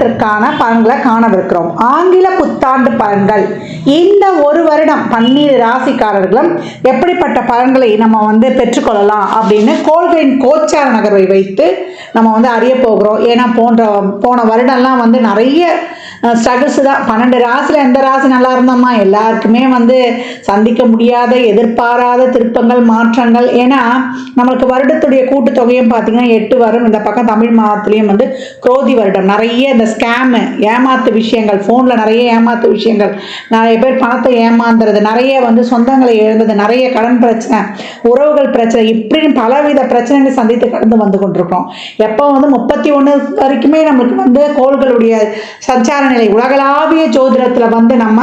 வருடத்திற்கான பலன்களை காணவிருக்கிறோம். ஆங்கில புத்தாண்டு பலன்கள். இந்த ஒரு வருடம் பன்னீர் ராசிக்காரர்களும் எப்படிப்பட்ட பலன்களை நம்ம வந்து பெற்றுக்கொள்ளலாம் அப்படின்னு கோள்களின் கோச்சார நகர்வை வைத்து நம்ம வந்து அறிய போகிறோம். ஏன்னா போன்ற போன வருடம்லாம் வந்து நிறைய ஸ்ட்ரகிள்ஸ் தான். பன்னெண்டு ராசியில் எந்த ராசி நல்லா இருந்தோமா? எல்லாருக்குமே வந்து சந்திக்க முடியாத எதிர்பாராத திருப்பங்கள் மாற்றங்கள். ஏன்னா நம்மளுக்கு வருடத்துடைய கூட்டுத்தொகையும் பார்த்தீங்கன்னா எட்டு வரும். இந்த பக்கம் தமிழ் மாதத்துலேயும் வந்து குரோதி வருடம். நிறைய இந்த ஸ்கேமு ஏமாத்து விஷயங்கள். ஃபோனில் நிறைய ஏமாத்து விஷயங்கள். நிறைய பேர் பணத்தை ஏமாந்துறது. நிறைய வந்து சொந்தங்களை இழந்தது. நிறைய கடன் பிரச்சனை உறவுகள் பிரச்சனை. இப்படின்னு பலவித பிரச்சனைகளை சந்தித்து கடந்து வந்து கொண்டிருக்கோம் எப்போ வந்து முப்பத்தி ஒன்று வரைக்குமே நம்மளுக்கு வந்து கோள்களுடைய சஞ்சார நிலை உலகளாவிய ஜோதிடத்தில் வந்து நம்ம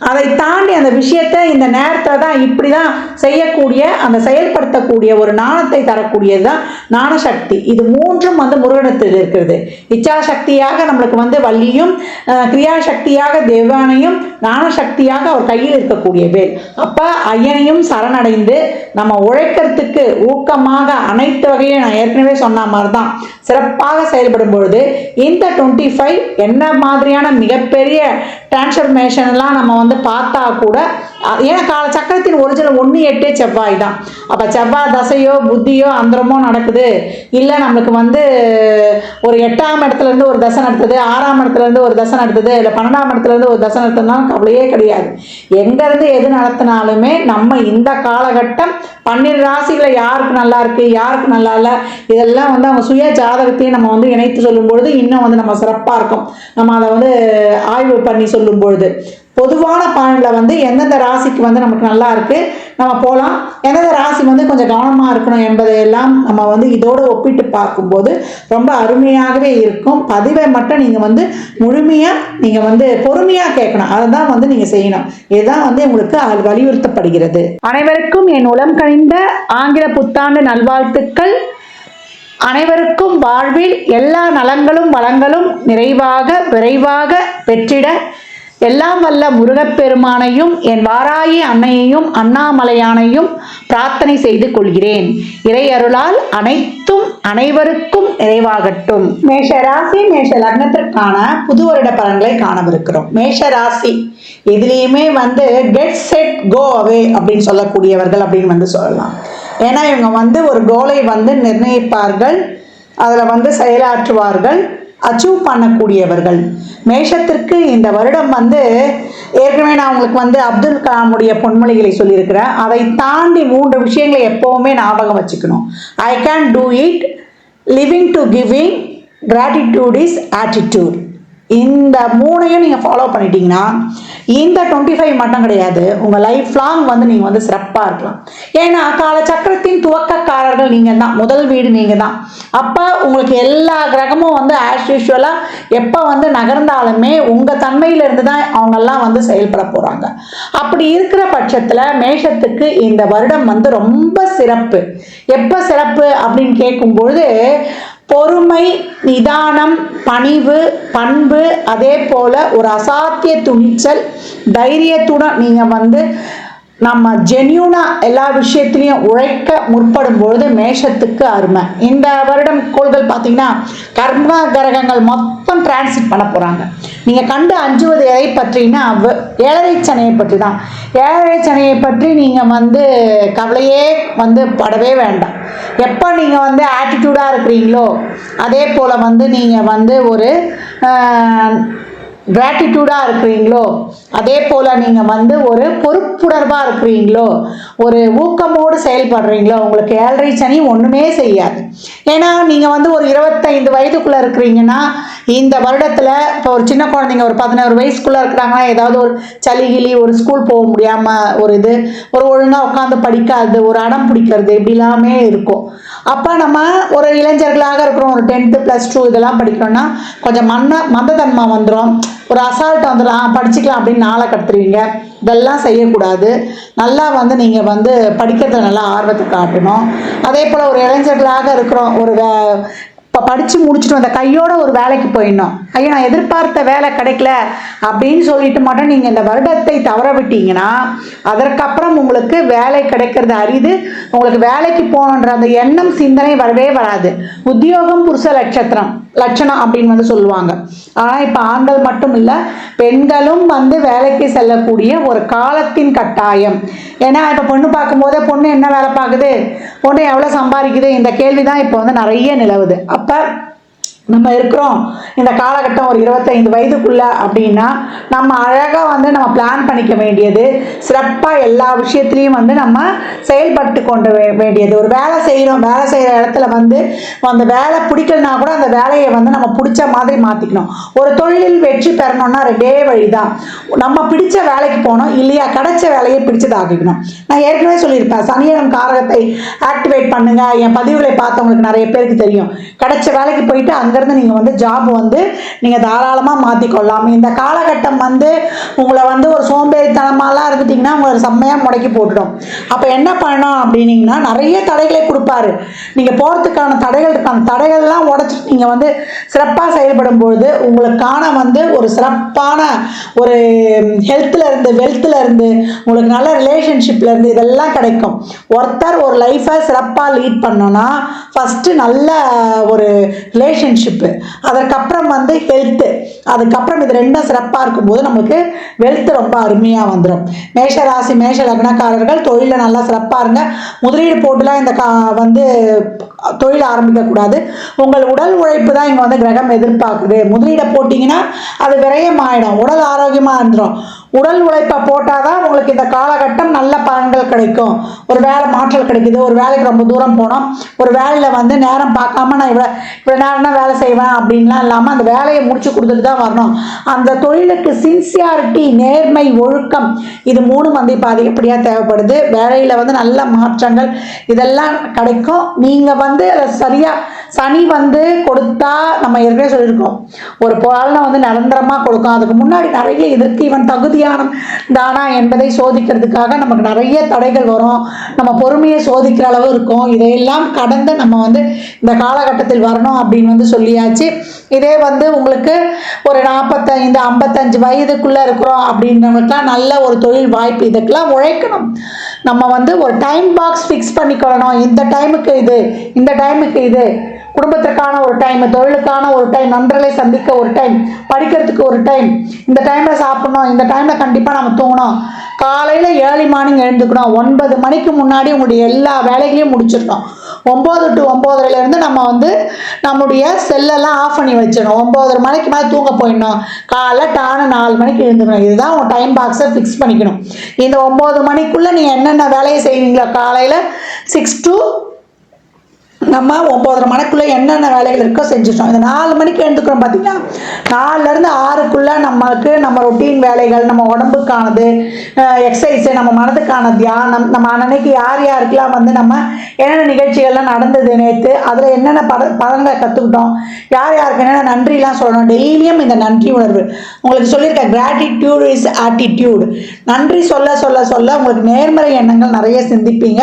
அதை தாண்டி அந்த விஷயத்தை இந்த நேரத்தில் தான் இப்படி தான் செய்யக்கூடிய அந்த செயல்படுத்தக்கூடிய ஒரு நாணத்தை தரக்கூடியது தான் நாணசக்தி இது மூன்றும் வந்து முருகனத்தில் இருக்கிறது. இச்சாசக்தியாக நம்மளுக்கு வந்து வள்ளியும் கிரியாசக்தியாக தேவானையும் நாணசக்தியாக அவர் கையில் இருக்கக்கூடிய வேல். அப்போ ஐயனையும் சரணடைந்து நம்ம உழைக்கிறதுக்கு ஊக்கமாக அனைத்து வகையும் நான் ஏற்கனவே சொன்ன மாதிரி தான் சிறப்பாக செயல்படும் பொழுது இந்த டுவெண்ட்டி ஃபைவ் என்ன மாதிரியான மிகப்பெரிய டிரான்ஸ்ஃபர்மேஷன்லாம் நம்ம வந்து வந்து பார்த்தா கூட ஏன்னா கால சக்கரத்தின் ஒரிஜினல் ஒன்று எட்டே செவ்வாய் தான். அப்போ செவ்வாய் தசையோ புத்தியோ அந்தரமோ நடக்குது. இல்லை நம்மளுக்கு வந்து ஒரு எட்டாம் இடத்துலேருந்து ஒரு தசை நடத்துது ஆறாம் இடத்துலேருந்து ஒரு தசை நடத்துது இல்லை பன்னெண்டாம் இடத்துலேருந்து ஒரு தசை நடத்துனாலும் கவலையே கிடையாது. எங்கேருந்து எது நடத்தினாலுமே நம்ம இந்த காலகட்டம் பன்னிரு ராசிகளை யாருக்கு நல்லா இருக்கு யாருக்கு நல்லா இல்லை இதெல்லாம் வந்து அவங்க சுய ஜாதகத்தையும் நம்ம வந்து இணைத்து சொல்லும் பொழுது இன்னும் வந்து நம்ம சிறப்பாக இருக்கும். நம்ம அதை வந்து ஆய்வு பண்ணி சொல்லும் பொழுது பொதுவான பலனில் வந்து எந்தெந்த ராசிக்கு வந்து நமக்கு நல்லா இருக்கு நம்ம போகலாம் எந்தெந்த ராசி வந்து கொஞ்சம் கவனமாக இருக்கணும் என்பதையெல்லாம் நம்ம வந்து இதோடு ஒப்பிட்டு பார்க்கும்போது ரொம்ப அருமையாகவே இருக்கும். பதிவை மட்டும் நீங்கள் வந்து முழுமையாக நீங்கள் வந்து பொறுமையாக கேட்கணும். அதை தான் வந்து நீங்கள் செய்யணும். இதுதான் வந்து உங்களுக்கு அது வலியுறுத்தப்படுகிறது. அனைவருக்கும் என் உளம் கணிந்த ஆங்கில புத்தாண்டு நல்வாழ்த்துக்கள். அனைவருக்கும் வாழ்வில் எல்லா நலங்களும் வளங்களும் நிறைவாக விரைவாக பெற்றிட எல்லாம் வல்ல முருகப்பெருமானையும் என் வாராயி அன்னையையும் அண்ணாமலையானையும் பிரார்த்தனை செய்து கொள்கிறேன். இறை அருளால் அனைத்தும் அனைவருக்கும் நிறைவாகட்டும். மேஷ ராசி மேஷ லக்னத்திற்கான புது வருட பலன்களை காணவிருக்கிறோம். மேஷ ராசி எதுலேயுமே வந்து கெட் செட் கோ அவே அப்படின்னு சொல்லக்கூடியவர்கள் அப்படின்னு வந்து சொல்லலாம். ஏன்னா இவங்க வந்து ஒரு கோலை வந்து நிர்ணயிப்பார்கள். அதில் வந்து செயலாற்றுவார்கள். அச்சீவ் பண்ணக்கூடியவர்கள். மேஷத்திற்கு இந்த வருடம் வந்து ஏற்கனவே நான் உங்களுக்கு வந்து அப்துல் கலாமுடைய பொன்மொழிகளை சொல்லியிருக்கிறேன். அதை தாண்டி மூன்று விஷயங்களை எப்போவுமே ஞாபகம் வச்சுக்கணும். I can do it living to giving gratitude is attitude இந்த மூணையும் நீங்கள் ஃபாலோ பண்ணிட்டீங்கன்னா இந்த டுவெண்ட்டி ஃபைவ் மட்டும் கிடையாது. உங்கள் லைஃப் லாங் வந்து நீங்கள் வந்து சிறப்பாக இருக்கலாம். ஏன்னா காலச்சக்கரத்தின் துவக்கக்காரர்கள் நீங்கள் தான் முதல் வீடு நீங்கள் தான் அப்போ உங்களுக்கு எல்லா கிரகமும் வந்து ஆஸ் யூஷுவலாக எப்போ வந்து நகர்ந்தாலுமே உங்கள் தன்மையிலிருந்து தான் அவங்கெல்லாம் வந்து செயல்பட போகிறாங்க அப்படி இருக்கிற பட்சத்தில் மேஷத்துக்கு இந்த வருடம் வந்து ரொம்ப சிறப்பு. எப்போ சிறப்பு அப்படின்னு கேட்கும்பொழுது பொறுமை நிதானம் பணிவு பண்பு அதே போல ஒரு அசாத்திய துணிச்சல் தைரியத்துடன் நீங்கள் வந்து நம்ம ஜென்யூனாக எல்லா விஷயத்துலையும் உழைக்க முற்படும் பொழுது மேஷத்துக்கு அருமை. இந்த வருடம் கோள்கள் பார்த்தீங்கன்னா கர்ம கிரகங்கள் மொத்தம் டிரான்சிட் பண்ண போகிறாங்க நீங்கள் கண்டு அஞ்சுவது எதை பற்றினா வ- ஏழரை சனையை பற்றி தான் ஏழரை சனையை பற்றி நீங்கள் வந்து கவலையே வந்து படவே வேண்டாம். எப்போ நீங்கள் வந்து ஆட்டிடியூடாக இருக்கிறீங்களோ அதே போல் வந்து நீங்கள் வந்து ஒரு கிராட்டிடியூடாக இருக்கிறீங்களோ அதே போல் நீங்கள் வந்து ஒரு பொறுப்புணர்வாக இருக்கிறீங்களோ ஒரு ஊக்கமோடு செயல்படுறீங்களோ உங்களுக்கு ஏழரை சனி ஒன்றுமே செய்யாது. ஏன்னா நீங்கள் வந்து ஒரு இருபத்தைந்து வயதுக்குள்ளே இருக்கிறீங்கன்னா இந்த வருடத்தில் இப்போ ஒரு சின்ன குழந்தைங்க ஒரு பதினோரு வயசுக்குள்ளே இருக்கிறாங்கன்னா ஏதாவது ஒரு சளி கிளி ஒரு ஸ்கூல் போக முடியாமல் ஒரு இது ஒரு ஒழுங்காக உட்காந்து படிக்காது ஒரு அடம் பிடிக்கிறது இப்படிலாமே இருக்கும். அப்போ நம்ம ஒரு இளைஞர்களாக இருக்கிறோம் ஒரு டென்த்து ப்ளஸ் டூ இதெல்லாம் படிக்கிறோன்னா கொஞ்சம் மன்ன மந்ததன்மை வந்துடும் ஒரு அசால்ட் வந்துடும் ஆ, படிச்சுக்கலாம் அப்படின்னு நாளை கடத்துருவீங்க. இதெல்லாம் செய்யக்கூடாது. நல்லா வந்து நீங்கள் வந்து படிக்கிறத நல்லா ஆர்வத்தை காட்டணும். அதே போல் ஒரு இளைஞர்களாக இருக்கிறோம் ஒரு இப்போ படித்து முடிச்சுட்டு வந்த கையோட ஒரு வேலைக்கு போயிடணும். ஐயோ நான் எதிர்பார்த்த வேலை கிடைக்கல அப்படின்னு சொல்லிட்டு மட்டும் நீங்கள் இந்த வருடத்தை தவற விட்டீங்கன்னா அதற்கப்புறம் உங்களுக்கு வேலை கிடைக்கிறது அரிது. உங்களுக்கு வேலைக்கு போகணுன்ற அந்த எண்ணம் சிந்தனை வரவே வராது. உத்தியோகம் புருஷ நட்சத்திரம் லட்சணம் அப்படின்னு வந்து சொல்லுவாங்க. ஆனால் இப்போ ஆண்கள் மட்டும் இல்லை பெண்களும் வந்து வேலைக்கு செல்லக்கூடிய ஒரு காலத்தின் கட்டாயம். ஏன்னா இப்போ பொண்ணு பார்க்கும்போதே பொண்ணு என்ன வேலை பார்க்குது? பொண்ணு எவ்வளோ சம்பாதிக்குது? இந்த கேள்வி தான் இப்போ வந்து நிறைய நிலவுது. அப்போ நம்ம இருக்கிறோம் இந்த காலகட்டம் ஒரு இருபத்தைந்து வயதுக்குள்ள அப்படின்னா நம்ம அழகாக வந்து நம்ம பிளான் பண்ணிக்க வேண்டியது சிறப்பாக எல்லா விஷயத்துலையும் வந்து நம்ம செயல்பட்டு கொண்டு வேண்டியது. ஒரு வேலை செய்கிறோம் வேலை செய்கிற இடத்துல வந்து அந்த வேலை பிடிக்கலனா கூட அந்த வேலையை வந்து நம்ம பிடிச்ச மாதிரி மாற்றிக்கணும் ஒரு தொழிலில் வெற்றி பெறணும்னா ரெண்டே வழி தான் நம்ம பிடிச்ச வேலைக்கு போகணும் இல்லையா கிடைச்ச வேலையை பிடிச்சதாக்கிக்கணும். நான் ஏற்கனவே சொல்லியிருப்பேன் சனியனம் காரகத்தை ஆக்டிவேட் பண்ணுங்கள் என் பதிவுகளை பார்த்தவங்களுக்கு நிறைய பேருக்கு தெரியும். கிடைச்ச வேலைக்கு போயிட்டு அங்கேருந்து நீங்கள் வந்து ஜாப் வந்து நீங்கள் தாராளமாக மாற்றிக்கொள்ளலாம் இந்த காலகட்டம் வந்து உங்களை வந்து ஒரு சோம்பேறித்தனமாலாம் இருந்துட்டிங்கன்னா உங்களை செம்மையாக முடக்கி போட்டுடும். அப்போ என்ன பண்ணணும் அப்படின்னீங்கன்னா நிறைய தடைகளை கொடுப்பாரு. நீங்கள் போகிறதுக்கான தடைகள் அந்த தடைகள்லாம் உடச்சிட்டு நீங்கள் வந்து சிறப்பாக செயல்படும் பொழுது உங்களுக்கான வந்து ஒரு சிறப்பான ஒரு ஹெல்த்தில் இருந்து வெல்த்தில் இருந்து உங்களுக்கு நல்ல ரிலேஷன்ஷிப்பில் இருந்து இதெல்லாம் கிடைக்கும். ஒருத்தர் ஒரு லைஃப்பை சிறப்பாக லீட் பண்ணோன்னா ஃபஸ்ட்டு நல்ல ஒரு ரிலேஷன்ஷிப் ஃப்ரெண்ட்ஷிப்பு அதற்கப்புறம் வந்து ஹெல்த்து அதுக்கப்புறம் இது ரெண்டும் சிறப்பாக இருக்கும்போது நமக்கு வெல்த் ரொம்ப அருமையாக வந்துடும் மேஷ ராசி மேஷ லக்னக்காரர்கள் தொழிலில் நல்லா சிறப்பாக இருங்க. முதலீடு போட்டுலாம் இந்த கா வந்து தொழில் ஆரம்பிக்கக்கூடாது உங்கள் உடல் உழைப்பு தான் இங்கே வந்து கிரகம் எதிர்பார்க்குது. முதலீடை போட்டிங்கன்னா அது விரயமாயிடும். உடல் ஆரோக்கியமாக இருந்துடும் உடல் உழைப்பை போட்டால் தான் உங்களுக்கு இந்த காலகட்டம் நல்ல பலன்கள் கிடைக்கும். ஒரு வேலை மாற்றல் கிடைக்குது. ஒரு வேலைக்கு ரொம்ப தூரம் போனோம். ஒரு வேலையில் வந்து நேரம் பார்க்காம நான் இவ்வளோ இவ்வளோ நேரம் தான் வேலை செய்வேன் அப்படின்லாம் இல்லாமல் அந்த வேலையை முடிச்சு கொடுத்துட்டு தான் வரணும். அந்த தொழிலுக்கு சின்சியாரிட்டி நேர்மை ஒழுக்கம் இது மூணும் வந்து இப்போ அதிகப்படியாக தேவைப்படுது. வேலையில் வந்து நல்ல மாற்றங்கள் இதெல்லாம் கிடைக்கும். நீங்கள் வந்து அதை சரியாக சனி வந்து கொடுத்தா நம்ம ஏற்கனவே சொல்லியிருக்கோம். ஒரு பலனை வந்து நிரந்தரமாக கொடுக்கும். அதுக்கு முன்னாடி நிறைய இதற்கு இவன் தகுதியான தானா என்பதை சோதிக்கிறதுக்காக நமக்கு நிறைய தடைகள் வரும். நம்ம பொறுமையை சோதிக்கிற அளவு இருக்கும். இதையெல்லாம் கடந்து நம்ம வந்து இந்த காலகட்டத்தில் வரணும் அப்படின்னு வந்து சொல்லியாச்சு. இதே வந்து உங்களுக்கு ஒரு நாற்பத்தைந்து ஐம்பத்தஞ்சு வயதுக்குள்ளே இருக்கிறோம் அப்படின்றவங்களுக்குலாம் நல்ல ஒரு தொழில் வாய்ப்பு. இதுக்கெல்லாம் உழைக்கணும். நம்ம வந்து ஒரு டைம் பாக்ஸ் ஃபிக்ஸ் பண்ணிக்கொள்ளணும். இந்த டைமுக்கு இது இந்த டைமுக்கு இது. குடும்பத்திற்கான ஒரு டைம் தொழிலுக்கான ஒரு டைம் நண்பர்களை சந்திக்க ஒரு டைம் படிக்கிறதுக்கு ஒரு டைம் இந்த டைமில் சாப்பிடணும். இந்த டைமில் கண்டிப்பாக நம்ம தூங்கணும். காலையில் ஏர்லி மார்னிங் எழுந்துக்கணும். ஒன்பது மணிக்கு முன்னாடி உங்களுடைய எல்லா வேலைகளையும் முடிச்சிடணும். ஒம்பது டு ஒம்போதரைலேருந்து நம்ம வந்து நம்முடைய செல்லெல்லாம் ஆஃப் பண்ணி வச்சிடணும். ஒம்போதரை மணிக்கு மேலே தூங்க போயிடணும். காலைல டானு நாலு மணிக்கு எழுந்துக்கணும். இதுதான் உங்கள் டைம் பாக்ஸை ஃபிக்ஸ் பண்ணிக்கணும். இந்த ஒம்பது மணிக்குள்ளே நீங்கள் என்னென்ன வேலையை செய்வீங்களோ காலையில் சிக்ஸ் டு நம்ம ஒம்போதரை மணிக்குள்ளே என்னென்ன வேலைகள் இருக்கோ செஞ்சுட்டோம் இந்த நாலு மணிக்கு எழுந்துக்கிறோம் பார்த்தீங்கன்னா நாலுலேருந்து ஆறுக்குள்ளே நம்மளுக்கு நம்ம ரொட்டீன் வேலைகள் நம்ம உடம்புக்கானது எக்ஸசைஸு நம்ம மனதுக்கான தியானம் நம்ம அன்னைக்கு யார் யாருக்கெல்லாம் வந்து நம்ம என்னென்ன நிகழ்ச்சிகள்லாம் நடந்தது நேற்று அதில் என்னென்ன பத பதங்களை கற்றுக்கிட்டோம் யார் யாருக்கு என்னென்ன நன்றிலாம் சொல்லணும் டெய்லியும் இந்த நன்றி உணர்வு. உங்களுக்கு சொல்லியிருக்க கிராட்டிடியூட் இஸ் ஆட்டிடியூட் நன்றி சொல்ல சொல்ல சொல்ல உங்களுக்கு நேர்மறை எண்ணங்கள் நிறைய சிந்திப்பீங்க.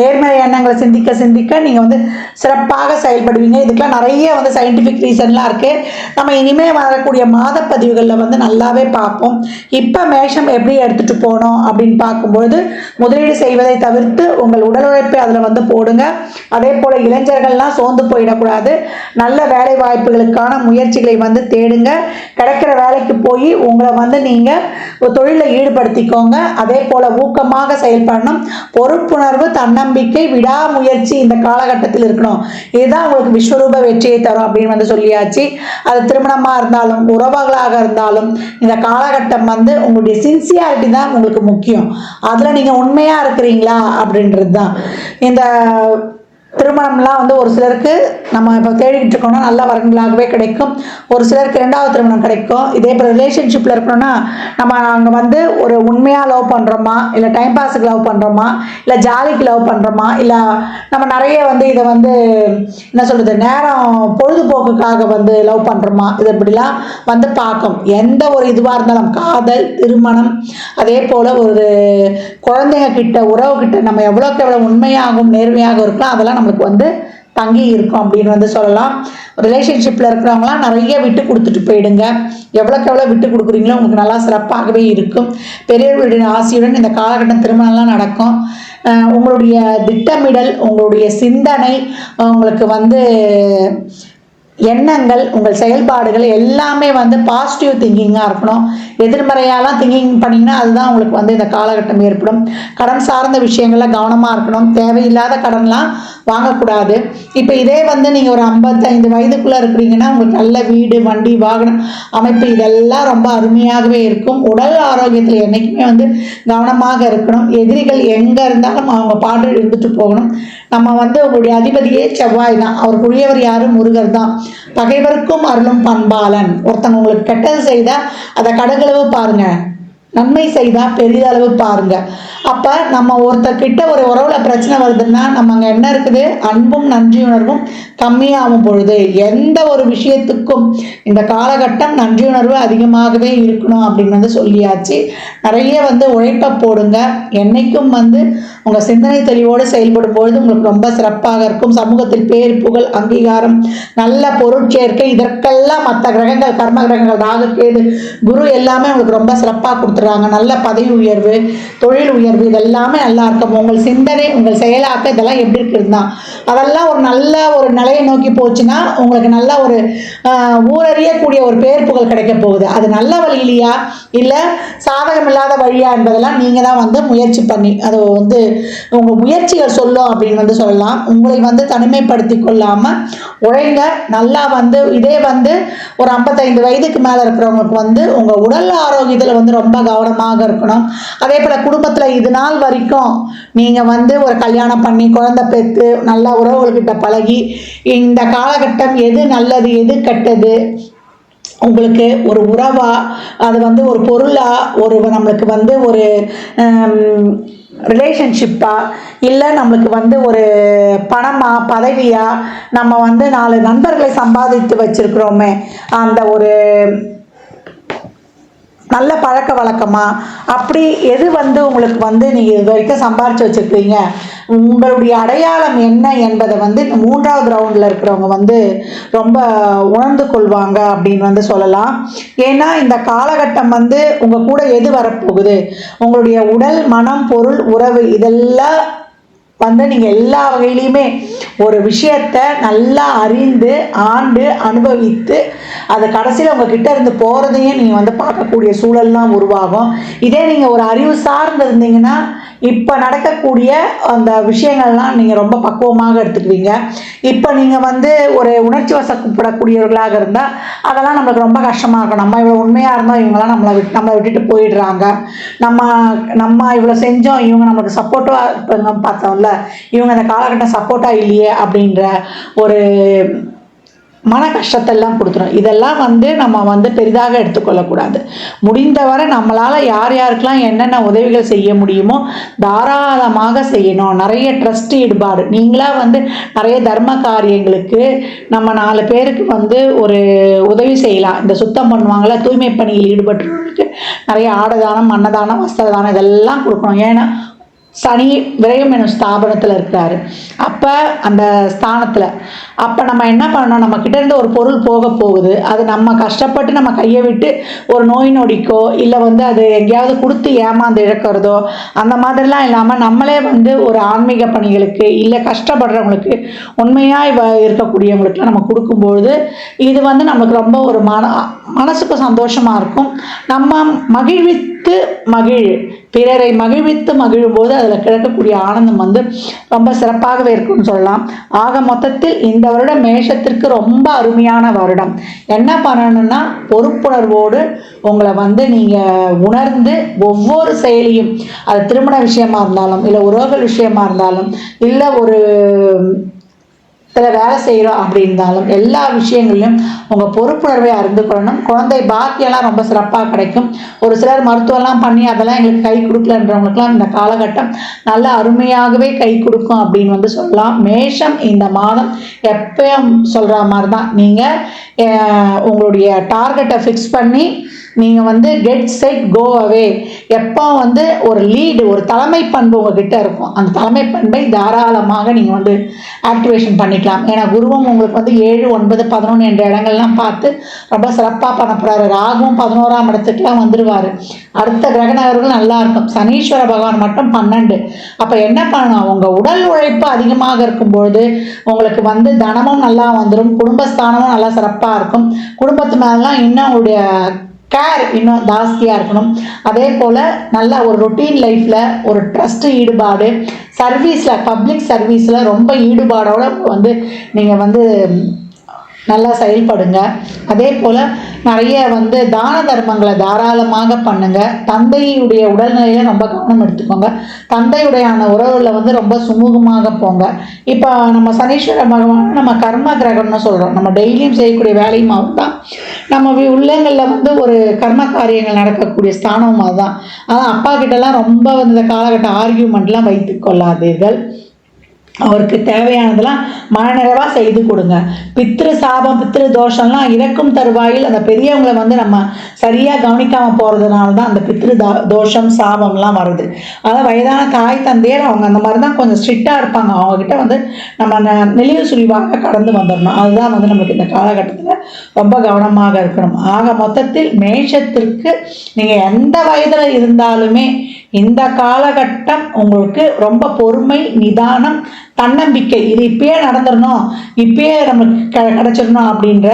நேர்மறை எண்ணங்களை சிந்திக்க சிந்திக்க நீங்கள் வந்து சிறப்பாக செயல்படுவீங்க. இதுக்கெல்லாம் நிறைய வந்து சயின்டிஃபிக் ரீசன்லாம் இருக்குது நம்ம இனிமேல் வரக்கூடிய மாதப்பதிவுகளில் வந்து நல்லாவே பார்ப்போம். இப்போ மேஷம் எப்படி எடுத்துகிட்டு போகணும் அப்படின்னு பார்க்கும்பொழுது முதலீடு செய்வதை தவிர்த்து உங்கள் உடல் உழைப்பை அதில் வந்து போடுங்க. அதே போல் இளைஞர்கள்லாம் சோர்ந்து போயிடக்கூடாது. நல்ல வேலை வாய்ப்புகளுக்கான முயற்சிகளை வந்து தேடுங்க. கிடைக்கிற வேலைக்கு போய் உங்களை வந்து நீங்கள் தொழிலில் ஈடுபடுத்திக்கோங்க. அதே போல் ஊக்கமாக செயல்படணும். பொறுப்புணர்வு தன்னம்பிக்கை விடாமுயற்சி இந்த காலகட்டத்தில் இருக்கணும். இதுதான் உங்களுக்கு விஸ்வரூப வெற்றியை தரும் அப்படின்னு வந்து சொல்லியாச்சு. அது திருமணமாக இருந்தாலும் உறவுகளாக இருந்தாலும் இந்த காலகட்டம் வந்து உங்களுடைய சின்சியாரிட்டி தான் உங்களுக்கு முக்கியம். அதில் நீங்கள் உண்மையாக இருக்கிறீங்களா அப்படின்றது தான் இந்த திருமணம்லாம் வந்து ஒரு சிலருக்கு நம்ம இப்போ தேடிக்கிட்டு இருக்கோம்னா நல்ல வரன்களாகவே கிடைக்கும். ஒரு சிலருக்கு ரெண்டாவது திருமணம் கிடைக்கும். இதே இப்போ ரிலேஷன்ஷிப்பில் இருக்கணும்னா நம்ம அங்கே வந்து ஒரு உண்மையாக லவ் பண்ணுறோமா இல்லை டைம் பாஸுக்கு லவ் பண்ணுறோமா இல்லை ஜாலிக்கு லவ் பண்ணுறோமா இல்லை நம்ம நிறைய வந்து இதை வந்து என்ன சொல்கிறது நேரம் பொழுதுபோக்குக்காக வந்து லவ் பண்ணுறோமா இது இப்படிலாம் வந்து பார்க்கும். எந்த ஒரு இதுவாக இருந்தாலும் காதல் திருமணம் அதே போல் ஒரு குழந்தைங்க கிட்ட உறவு கிட்ட நம்ம எவ்வளோக்கு எவ்வளோ உண்மையாகவும் நேர்மையாகவும் இருக்கலாம் அதெல்லாம் நம்மளுக்கு வந்து தங்கி இருக்கும் அப்படின்னு வந்து சொல்லலாம். ரிலேஷன்ஷிப்பில் இருக்கிறவங்களாம் நிறைய விட்டு கொடுத்துட்டு போயிடுங்க. எவ்வளோக்கு எவ்வளோ விட்டு கொடுக்குறீங்களோ உங்களுக்கு நல்லா சிறப்பாகவே இருக்கும். பெரியவர்களுடைய ஆசையுடன் இந்த காலகட்டம் திருமணம்லாம் நடக்கும். உங்களுடைய திட்டமிடல் உங்களுடைய சிந்தனை உங்களுக்கு வந்து எண்ணங்கள் உங்கள் செயல்பாடுகள் எல்லாமே வந்து பாசிட்டிவ் திங்கிங்காக இருக்கணும். எதிர்மறையாலாம் திங்கிங் பண்ணிங்கன்னா அதுதான் உங்களுக்கு வந்து இந்த காலகட்டம் ஏற்படும். கடன் சார்ந்த விஷயங்களில் கவனமாக இருக்கணும். தேவையில்லாத கடன்லாம் வாங்கக்கூடாது. இப்போ இதே வந்து நீங்கள் ஒரு ஐம்பத்தைந்து வயதுக்குள்ளே இருக்கிறீங்கன்னா உங்களுக்கு நல்ல வீடு வண்டி வாகனம் அமைப்பு இதெல்லாம் ரொம்ப அருமையாகவே இருக்கும். உடல் ஆரோக்கியத்தில் என்றைக்குமே வந்து கவனமாக இருக்கணும். எதிரிகள் எங்கே இருந்தாலும் அவங்க பாட்டு இருந்துட்டு போகணும். நம்ம வந்து உங்களுடைய அதிபதியே செவ்வாய் தான். அவர் புரியவர் யாரும் முருகர் தான். பகைவருக்கும் அருளும் பண்பாளன். ஒருத்தங்க உங்களுக்கு கெட்டது செய்த அதை கடகளவு பாருங்க. நன்மை செய்தால் பெரிதளவு பாருங்க. அப்போ நம்ம ஒருத்தர்கிட்ட ஒரு உறவுல பிரச்சனை வருதுன்னா நம்ம அங்கே என்ன இருக்குது? அன்பும் நன்றியுணர்வும் கம்மியாகும் பொழுது எந்த ஒரு விஷயத்துக்கும் இந்த காலகட்டம் நன்றியுணர்வு அதிகமாகவே இருக்கணும் அப்படின்னு வந்து சொல்லியாச்சு. நிறைய வந்து உழைப்பை போடுங்க. என்னைக்கும் வந்து உங்கள் சிந்தனை தெளிவோடு செயல்படும் பொழுது உங்களுக்கு ரொம்ப சிறப்பாக இருக்கும். சமூகத்தில் பேர் புகழ் அங்கீகாரம் நல்ல பொருட்சேர்க்கை இதற்கெல்லாம் மற்ற கிரகங்கள் கர்ம கிரகங்கள் ராகு கேது குரு எல்லாமே உங்களுக்கு ரொம்ப சிறப்பாக கொடுத்துறாங்க இருக்கிறாங்க நல்ல பதவி உயர்வு தொழில் உயர்வு இதெல்லாமே நல்லா இருக்கும். உங்கள் சிந்தனை உங்கள் செயலாக்க இதெல்லாம் எப்படி இருக்குதுன்னா தான் அதெல்லாம் ஒரு நல்ல ஒரு நிலையை நோக்கி போச்சுன்னா உங்களுக்கு நல்ல ஒரு ஊரறியக்கூடிய ஒரு பேர் புகழ் கிடைக்க போகுது. அது நல்ல வழியிலையா? இல்லை சாதகம் இல்லாத வழியா என்பதெல்லாம் நீங்கள் தான் வந்து முயற்சி பண்ணி அது வந்து உங்கள் முயற்சிகள் சொல்லும் அப்படின்னு வந்து சொல்லலாம். உங்களை வந்து தனிமைப்படுத்தி கொள்ளாமல் உழைங்க. நல்லா வந்து இதே வந்து ஒரு ஐம்பத்தைந்து வயதுக்கு மேலே இருக்கிறவங்களுக்கு வந்து உங்கள் உடல் ஆரோக்கியத்தில் வந்து ரொம்ப கவனமாக இருக்கணும். அதே போல் குடும்பத்தில் இது நாள் வரைக்கும் நீங்கள் வந்து ஒரு கல்யாணம் பண்ணி குழந்தை பெற்று நல்லா உறவுகள்கிட்ட பழகி இந்த காலகட்டம் எது நல்லது எது கெட்டது உங்களுக்கு ஒரு உறவா அது வந்து ஒரு பொருளா ஒரு நம்மளுக்கு வந்து ஒரு ரிலேஷன்ஷிப்பா இல்லை நம்மளுக்கு வந்து ஒரு பணமா பதவியா நம்ம வந்து நாலு நண்பர்களை சம்பாதித்து வச்சிருக்கிறோமே அந்த ஒரு நல்ல பழக்க வழக்கமா? அப்படி எது வந்து உங்களுக்கு வந்து நீங்கள் இது வரைக்கும் சம்பாரிச்சு வச்சுருக்கீங்க? உங்களுடைய அடையாளம் என்ன என்பதை வந்து இந்த மூன்றாவது ரவுண்டில் இருக்கிறவங்க வந்து ரொம்ப உணர்ந்து கொள்வாங்க அப்படின்னு வந்து சொல்லலாம். ஏன்னா இந்த காலகட்டம் வந்து உங்கள் கூட எது வரப்போகுது? உங்களுடைய உடல் மனம் பொருள் உறவு இதெல்லாம் வந்து நீங்கள் எல்லா வகையிலையுமே ஒரு விஷயத்தை நல்லா அறிந்து ஆண்டு அனுபவித்து அது கடைசியில் உங்ககிட்ட இருந்து போகிறதையும் நீங்கள் வந்து பார்க்கக்கூடிய சூழல்லாம் உருவாகும். இதே நீங்கள் ஒரு அறிவு சார்ந்து இருந்தீங்கன்னா இப்போ நடக்கக்கூடிய அந்த விஷயங்கள்லாம் நீங்கள் ரொம்ப பக்குவமாக எடுத்துக்குவீங்க. இப்போ நீங்கள் வந்து ஒரு உணர்ச்சி வசப்படக்கூடியவர்களாக இருந்தால் அதெல்லாம் நம்மளுக்கு ரொம்ப கஷ்டமாக இருக்கும். நம்ம இவ்வளோ உண்மையாக இருந்தோம் இவங்கெல்லாம் நம்மளை விட்டு நம்மளை விட்டுட்டு போயிடுறாங்க. நம்ம நம்ம இவ்வளோ செஞ்சோம் இவங்க நம்மளுக்கு சப்போர்ட்டாக இருப்பாங்க பார்த்தோம்ல இவங்க அந்த காலகட்டம் சப்போர்ட்டாக இல்லையே அப்படின்ற ஒரு மன கஷ்டத்தெல்லாம் கொடுத்துரும். இதெல்லாம் வந்து நம்ம வந்து பெரிதாக எடுத்துக்கொள்ளக்கூடாது. முடிந்தவரை நம்மளால் யார் யாருக்கெல்லாம் என்னென்ன உதவிகள் செய்ய முடியுமோ தாராளமாக செய்யணும். நிறைய ட்ரஸ்ட் ஈடுபாடு. நீங்களாக வந்து நிறைய தர்ம காரியங்களுக்கு நம்ம நாலு பேருக்கு வந்து ஒரு உதவி செய்யலாம். இந்த சுத்தம் பண்ணுவாங்கள தூய்மை பணியில் ஈடுபட்டுறவங்களுக்கு நிறைய ஆடதானம் அன்னதானம் வஸ்திரதானம் இதெல்லாம் கொடுக்கணும். ஏன்னா சனி விரயம் எனும் ஸ்தாபனத்தில் இருக்கிறாரு. அப்போ அந்த ஸ்தானத்தில் அப்போ நம்ம என்ன பண்ணணும்? நம்ம இருந்து ஒரு பொருள் போக போகுது. அது நம்ம கஷ்டப்பட்டு நம்ம கையை விட்டு ஒரு நோய் நொடிக்கோ இல்லை வந்து அது எங்கேயாவது கொடுத்து ஏமாந்து இழக்கிறதோ அந்த மாதிரிலாம் இல்லாமல் நம்மளே வந்து ஒரு ஆன்மீக பணிகளுக்கு இல்லை கஷ்டப்படுறவங்களுக்கு உண்மையாக இவ இருக்கக்கூடியவங்களுக்குலாம் நம்ம கொடுக்கும்பொழுது இது வந்து நமக்கு ரொம்ப ஒரு மன மனசுக்கு சந்தோஷமாக இருக்கும். நம்ம மகிழ்வித்து மகிழ் பிறரை மகிழ்வித்து மகிழும்போது அதில் கிடைக்கக்கூடிய ஆனந்தம் வந்து ரொம்ப சிறப்பாகவே இருக்கும்னு சொல்லலாம். ஆக மொத்தத்தில் இந்த வருடம் மேஷத்திற்கு ரொம்ப அருமையான வருடம். என்ன பண்ணணும்னா பொறுப்புணர்வோடு உங்களை வந்து நீங்கள் உணர்ந்து ஒவ்வொரு செயலியும் அது திருமண விஷயமா இருந்தாலும் இல்லை உறவுகள் விஷயமா இருந்தாலும் இல்லை ஒரு இதில் வேலை செய்கிறோம் அப்படி இருந்தாலும் எல்லா விஷயங்களிலும் உங்கள் பொறுப்புணர்வை அறிந்து கொள்ளணும். குழந்தை பாக்கியெல்லாம் ரொம்ப சிறப்பாக கிடைக்கும். ஒரு சிலர் மருத்துவம்லாம் பண்ணி அதெல்லாம் எங்களுக்கு கை கொடுக்கலன்றவங்களுக்குலாம் இந்த காலகட்டம் நல்ல அருமையாகவே கை கொடுக்கும் அப்படின்னு வந்து சொல்லலாம். மேஷம் இந்த மாதம் எப்பயும் சொல்கிற மாதிரி தான் நீங்கள் உங்களுடைய டார்கெட்டை ஃபிக்ஸ் பண்ணி நீங்கள் வந்து கெட் செட் கோ அவே எப்போ வந்து ஒரு லீடு ஒரு தலைமை பண்பு உங்ககிட்ட இருக்கும் அந்த தலைமை பண்பை தாராளமாக நீங்கள் வந்து ஆக்டிவேஷன் பண்ணிக்கலாம். ஏன்னா குருவும் உங்களுக்கு வந்து ஏழு ஒன்பது பதினொன்று என்ற இடங்கள்லாம் பார்த்து ரொம்ப சிறப்பாக பண்ண போகிறாரு ராகுவும் பதினோராம் இடத்துக்குலாம் வந்துடுவார் அடுத்த கிரகநகர்கள் நல்லா இருக்கும். சனீஸ்வர பகவான் மட்டும் பன்னெண்டு. அப்போ என்ன பண்ணணும்? உங்கள் உடல் உழைப்பு அதிகமாக இருக்கும்பொழுது உங்களுக்கு வந்து தனமும் நல்லா வந்துடும் குடும்பஸ்தானமும் நல்லா சிறப்பாக இருக்கும். குடும்பத்து மேலாம் இன்னும் உங்களுடைய கேர் இன்னும் ஜாஸ்தியாக இருக்கணும். அதே போல் நல்ல ஒரு ரொட்டீன் லைஃப்பில் ஒரு ட்ரஸ்ட்டு ஈடுபாடு சர்வீஸில் பப்ளிக் சர்வீஸில் ரொம்ப ஈடுபாடோடு வந்து நீங்கள் வந்து நல்லா செயல்படுங்க. அதே போல் நிறைய வந்து தான தர்மங்களை தாராளமாக பண்ணுங்க. தந்தையுடைய உடல்நிலையில ரொம்ப கவனம் எடுத்துக்கோங்க. தந்தையுடையான உறவுகளில் வந்து ரொம்ப சுமூகமாக போங்க. இப்போ நம்ம சனீஸ்வர பகவான் நம்ம கர்ம கிரகம்னு சொல்கிறோம் நம்ம டெய்லியும் செய்யக்கூடிய வேலையும் தான் நம்ம உள்ளங்களில் வந்து ஒரு கர்ம காரியங்கள் நடக்கக்கூடிய ஸ்தானமும் அதுதான். அதான் அப்பா கிட்டலாம் ரொம்ப வந்து இந்த காலகட்ட ஆர்கியூமெண்ட்லாம் வைத்து கொள்ளாதீர்கள். அவருக்கு தேவையானதெல்லாம் மனநிறைவாக செய்து கொடுங்க. பித்ரு சாபம் பித்ரு தோஷம்லாம் இறக்கும் தருவாயில் அந்த பெரியவங்களை வந்து நம்ம சரியாக கவனிக்காமல் போகிறதுனால தான் அந்த பித்ரு தா- தோஷம் சாபம்லாம் வருது. அதாவது வயதான தாய் தந்தையர் அவங்க அந்த மாதிரி தான் கொஞ்சம் ஸ்ட்ரிக்டாக இருப்பாங்க. அவங்கக்கிட்ட வந்து நம்ம நெளிவு சுழிவாக கடந்து வந்துடணும் அதுதான் வந்து நம்மளுக்கு இந்த காலகட்டத்தில் ரொம்ப கவனமாக இருக்கணும். ஆக மொத்தத்தில் மேஷத்திற்கு நீங்கள் எந்த வயதில் இருந்தாலுமே இந்த காலகட்டம் உங்களுக்கு ரொம்ப பொறுமை நிதானம் தன்னம்பிக்கை. இது இப்பயே நடந்துடணும் இப்பயே நமக்கு க கிடச்சிடணும் அப்படின்ற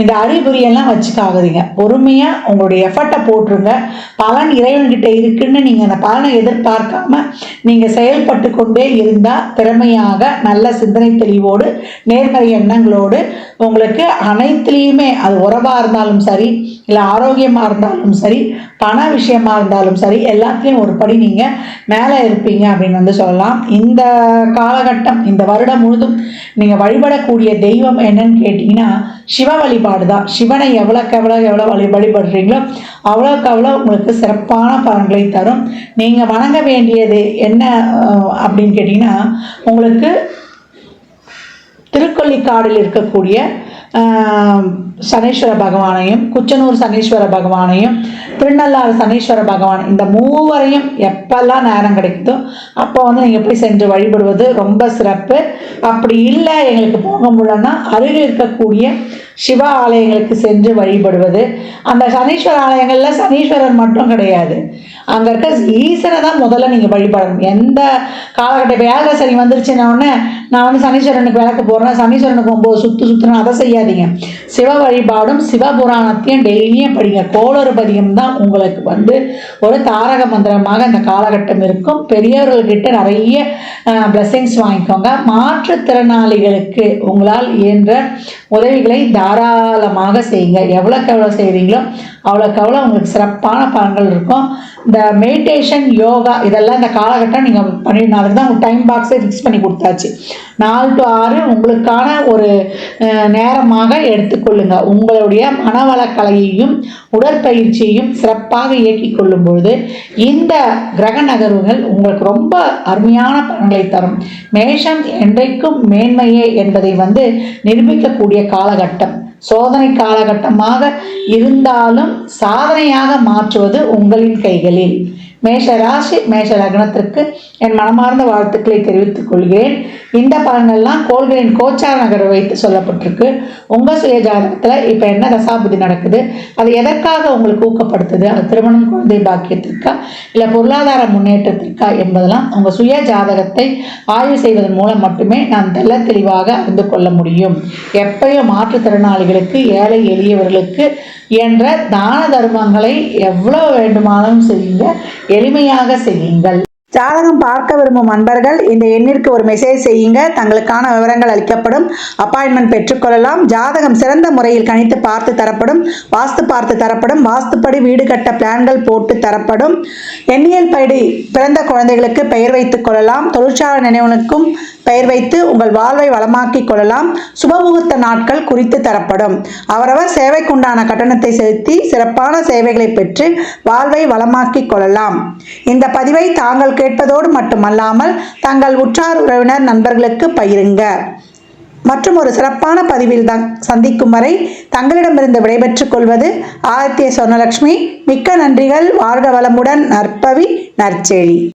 இந்த அறிகுறியெல்லாம் வச்சுக்காகுதுங்க பொறுமையாக உங்களுடைய எஃபர்ட்டை போட்டுருங்க. பலன் இறைவன்கிட்ட இருக்குன்னு நீங்கள் அந்த பலனை எதிர்பார்க்காம நீங்கள் செயல்பட்டு கொண்டே இருந்தால் திறமையாக நல்ல சிந்தனை தெளிவோடு நேர்மறை எண்ணங்களோடு உங்களுக்கு அனைத்துலேயுமே அது உறவாக இருந்தாலும் சரி இல்லை ஆரோக்கியமாக இருந்தாலும் சரி பண விஷயமா இருந்தாலும் சரி எல்லாத்துலேயும் ஒரு படி நீங்கள் மேலே இருப்பீங்க அப்படின்னு வந்து சொல்லலாம். இந்த காலகட்டம் இந்த வருடம் முழுதும் நீங்கள் வழிபடக்கூடிய தெய்வம் என்னன்னு கேட்டிங்கன்னா சிவ வழிபாடு தான் சிவனை எவ்வளோக்கு எவ்வளோ எவ்வளோ வழி வழிபடுறீங்களோ அவ்வளோக்கு அவ்வளோ உங்களுக்கு சிறப்பான பலன்களை தரும். நீங்கள் வணங்க வேண்டியது என்ன அப்படின்னு கேட்டிங்கன்னா உங்களுக்கு திருக்கொல்லிக்காடில் இருக்கக்கூடிய சனீஸ்வர பகவானையும் குச்சனூர் சனீஸ்வர பகவானையும் திருநள்ளாறு சனீஸ்வர பகவான் இந்த மூவரையும் எப்பெல்லாம் நேரம் கிடைக்குதோ அப்போ வந்து நீங்கள் போய் சென்று வழிபடுவது ரொம்ப சிறப்பு. அப்படி இல்லை எங்களுக்கு போக முடியலன்னா அருகில் இருக்கக்கூடிய சிவ ஆலயங்களுக்கு சென்று வழிபடுவது. அந்த சனீஸ்வர ஆலயங்களில் சனீஸ்வரர் மட்டும் கிடையாது. அங்கே இருக்க ஈஸ்வரை தான் முதல்ல நீங்கள் வழிபடணும். எந்த காலகட்டம் இப்போ ஏழரை சனி வந்துருச்சுன்னா நான் வந்து சனீஸ்வரனுக்கு விளக்கு போடுறேன் சனீஸ்வரனுக்கு ஒம்பது சுற்று சுற்றுறேன் அதை செய்யாதீங்க. சிவ வழிபாடும் சிவபுராணத்தையும் டெய்லியும் படிங்க. கோளறு பதியம் தான் உங்களுக்கு வந்து ஒரு தாரக மந்திரமாக இந்த காலகட்டம் இருக்கும். பெரியவர்கள்கிட்ட நிறைய பிளெஸிங்ஸ் வாங்கிக்கோங்க. மாற்றுத்திறனாளிகளுக்கு உங்களால் இயன்ற உதவிகளை தாராளமாக செய்யுங்க. எவ்வளோக்கு எவ்வளோ செய்கிறீங்களோ அவ்வளோக்கு அவ்வளோ உங்களுக்கு சிறப்பான பலன்கள் இருக்கும். இந்த மெடிடேஷன் யோகா இதெல்லாம் இந்த காலகட்டம் நீங்கள் பண்ணிடணும் அதுக்கு தான் உங்கள் டைம் பாக்ஸை ஃபிக்ஸ் பண்ணி கொடுத்தாச்சு. நாலு டு ஆறு உங்களுக்கான ஒரு நேரமாக எடுத்துக்கொள்ளுங்க உங்களுடைய மனவளக்கலையையும் உடற்பயிற்சியையும் சிறப்பாக இயக்கிக் கொள்ளும் பொழுது இந்த கிரக நகர்வுகள் உங்களுக்கு ரொம்ப அருமையான பலன்களை தரும். மேஷம் என்றைக்கும் மேன்மையே என்பதை வந்து நிரூபிக்கக்கூடிய காலகட்டம். சோதனை காலகட்டமாக இருந்தாலும் சாதனையாக மாற்றுவது உங்களின் கைகளில். மேஷ ராசி மேஷ லக்னத்திற்கு என் மனமார்ந்த வாழ்த்துக்களை தெரிவித்துக் கொள்கிறேன். இந்த பலனெல்லாம் கோள்களின் கோச்சார நகரை வைத்து சொல்லப்பட்டிருக்கு. உங்கள் சுய ஜாதகத்தில் இப்போ என்ன தசாபுதி நடக்குது? அது எதற்காக உங்களுக்கு ஊக்கப்படுத்துது? அது திருமணம் குழந்தை பாக்கியத்திற்கா? இல்லை பொருளாதார முன்னேற்றத்திற்கா என்பதெல்லாம் உங்கள் சுய ஜாதகத்தை ஆய்வு செய்வதன் மூலம் மட்டுமே நாம் தெல்ல தெளிவாக அறிந்து கொள்ள முடியும். எப்பயும் மாற்றுத்திறனாளிகளுக்கு ஏழை எளியவர்களுக்கு என்ற தான தர்மங்களை எவ்வளவு வேண்டுமானாலும் செய்யுங்க எளிமையாக செய்யுங்கள். ஜாதகம் பார்க்க விரும்பும் அன்பர்கள் இந்த எண்ணிற்கு ஒரு மெசேஜ் செய்யுங்க. தங்களுக்கான விவரங்கள் அளிக்கப்படும். அப்பாயின்மெண்ட் பெற்றுக்கொள்ளலாம். ஜாதகம் சிறந்த முறையில் கணித்து பார்த்து தரப்படும். வாஸ்து பார்த்து தரப்படும். வாஸ்துப்படி வீடு கட்ட பிளான்கள் போட்டு தரப்படும். எண்ணியல் படி பிறந்த குழந்தைகளுக்கு பெயர் வைத்துக் கொள்ளலாம். தொழிற்சாலை நினைவுகளுக்கும் பெயர் வைத்து உங்கள் வாழ்வை வளமாக்கிக் கொள்ளலாம். சுபமுகூர்த்த நாட்கள் குறித்து தரப்படும். அவரவர் சேவைக்குண்டான கட்டணத்தை செலுத்தி சிறப்பான சேவைகளை பெற்று வாழ்வை வளமாக்கிக் கொள்ளலாம். இந்த பதிவை தாங்கள் கேட்பதோடு மட்டுமல்லாமல் தங்கள் உற்றார் உறவினர் நண்பர்களுக்கு பகிருங்க. மற்றும் ஒரு சிறப்பான பதிவில் தான் சந்திக்கும் வரை தங்களிடமிருந்து விடைபெற்றுக் கொள்வது ஆதித்ய சொர்ணலட்சுமி மிக்க நன்றிகள். வாழ்க வளமுடன். நற்பவி நற்செழி.